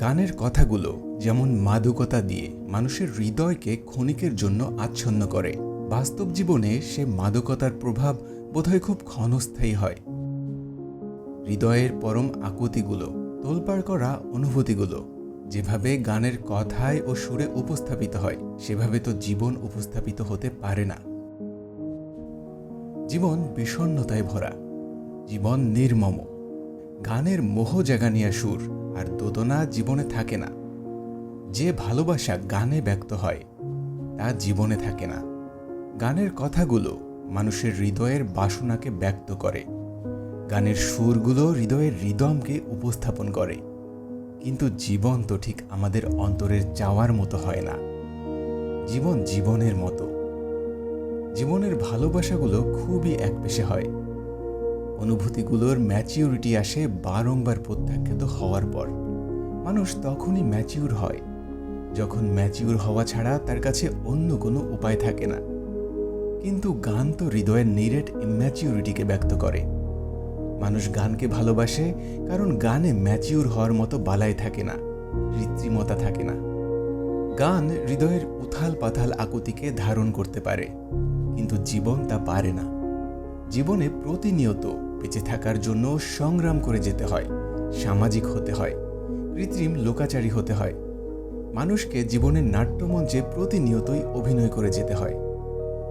গানের কথাগুলো যেমন মাদকতা দিয়ে মানুষের হৃদয়কে ক্ষণিকের জন্য আচ্ছন্ন করে, বাস্তব জীবনে সে মাদকতার প্রভাব বোধহয় খুব ক্ষণস্থায়ী হয়। হৃদয়ের পরম আকুতিগুলো, তোলপাড় করা অনুভূতিগুলো, যেভাবে গানের কথায় ও সুরে উপস্থাপিত হয়, সেভাবে তো জীবন উপস্থাপিত হতে পারে না। জীবন বিষণ্ণতায় ভরা, জীবন নির্মম। গানের মোহ জাগানিয়া সুর আর দোদনা জীবনে থাকে না। যে ভালোবাসা গানে ব্যক্ত হয়, তা জীবনে থাকে না। গানের কথাগুলো মানুষের হৃদয়ের বাসনাকে ব্যক্ত করে। গানের সুরগুলো হৃদয়ের হৃদমকে উপস্থাপন করে। কিন্তু জীবন তো ঠিক আমাদের অন্তরের চাওয়ার মতো হয় না। জীবন জীবনের মতো। জীবনের ভালোবাসাগুলো খুবই একপেশে হয়। অনুভূতিগুলোর ম্যাচিউরিটি আসে বারংবার প্রত্যাখ্যাত হওয়ার পর। মানুষ তখনই ম্যাচিউর হয়, যখন ম্যাচিউর হওয়া ছাড়া তার কাছে অন্য কোনো উপায় থাকে না। কিন্তু গান তো হৃদয়ের নিরেট ইম্যাচিউরিটিকে ব্যক্ত করে। মানুষ গানকে ভালোবাসে কারণ গানে ম্যাচিউর হওয়ার মতো বালাই থাকে না, কৃত্রিমতা থাকে না। গান হৃদয়ের উথাল পাথাল আকুতিকে ধারণ করতে পারে, কিন্তু জীবন তা পারে না। জীবনে প্রতিনিয়ত বেঁচে থাকার জন্য সংগ্রাম করে যেতে হয়, সামাজিক হতে হয়, কৃত্রিম লোকাচারী হতে হয়। মানুষকে জীবনের নাট্যমঞ্চে প্রতিনিয়তই অভিনয় করে যেতে হয়।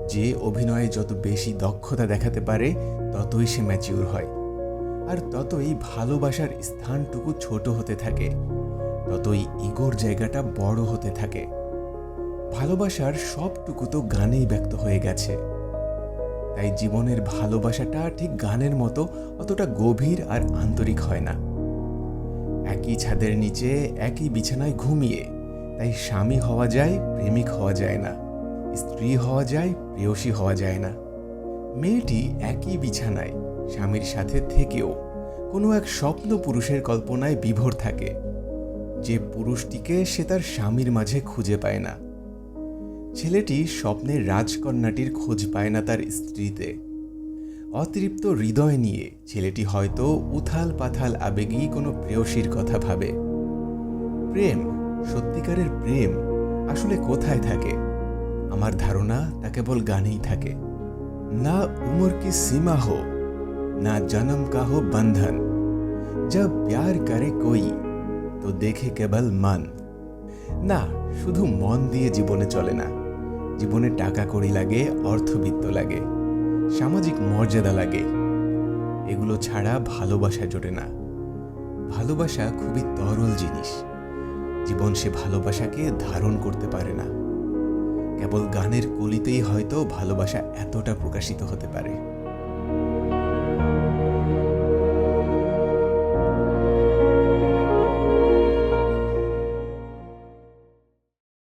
যে অভিনয়ে যত বেশি দক্ষতা দেখাতে পারে, ততই সে ম্যাচিউর হয়। আর ততই ভালোবাসার স্থানটুকু ছোট হতে থাকে, ততই ইগোর জায়গাটা বড় হতে থাকে। ভালোবাসার সবটুকু তো গানেই ব্যক্ত হয়ে গেছে। তাই জীবনের ভালোবাসাটা ঠিক গানের মতো অতটা গভীর আর আন্তরিক হয় না। একই ছাদের নিচে, একই বিছানায় ঘুমিয়ে, তাই স্বামী হওয়া যায়, প্রেমিক হওয়া যায় না। স্ত্রী হওয়া যায়, প্রেয়সী হওয়া যায় না। মেয়েটি একই বিছানায়, স্বামীর সাথে থেকেও, কোনো এক স্বপ্ন পুরুষের কল্পনায় বিভোর থাকে। যে পুরুষটিকে সে তার স্বামীর মাঝে খুঁজে পায় না। ছেলেটি স্বপ্নে রাজকন্যাটির খোঁজ পায় না তার স্ত্রীতে। অতৃপ্ত হৃদয় নিয়ে ছেলেটি হয়তো উথাল পাথাল আবেগেই কোনো প্রেয়সীর কথা ভাবে। প্রেম, সত্যিকারের প্রেম, আসলে কোথায় থাকে? আমার ধারণা তা কেবল গানেই থাকে। না উমর কি সীমা হো, না জনম কা হো বন্ধন। যা প্যার করে কই, তো দেখে কেবল মন। না, শুধু মন দিয়ে জীবনে চলে না। জীবনে টাকা কড়ি লাগে, অর্থবিত্ত লাগে, সামাজিক মর্যাদা লাগে। এগুলো ছাড়া ভালোবাসা জোটে না। ভালোবাসা খুবই তরল জিনিস। জীবন সে ভালোবাসাকে ধারণ করতে পারে না। কেবল গানের কলিতেই হয়তো ভালোবাসা এতটা প্রকাশিত হতে পারে।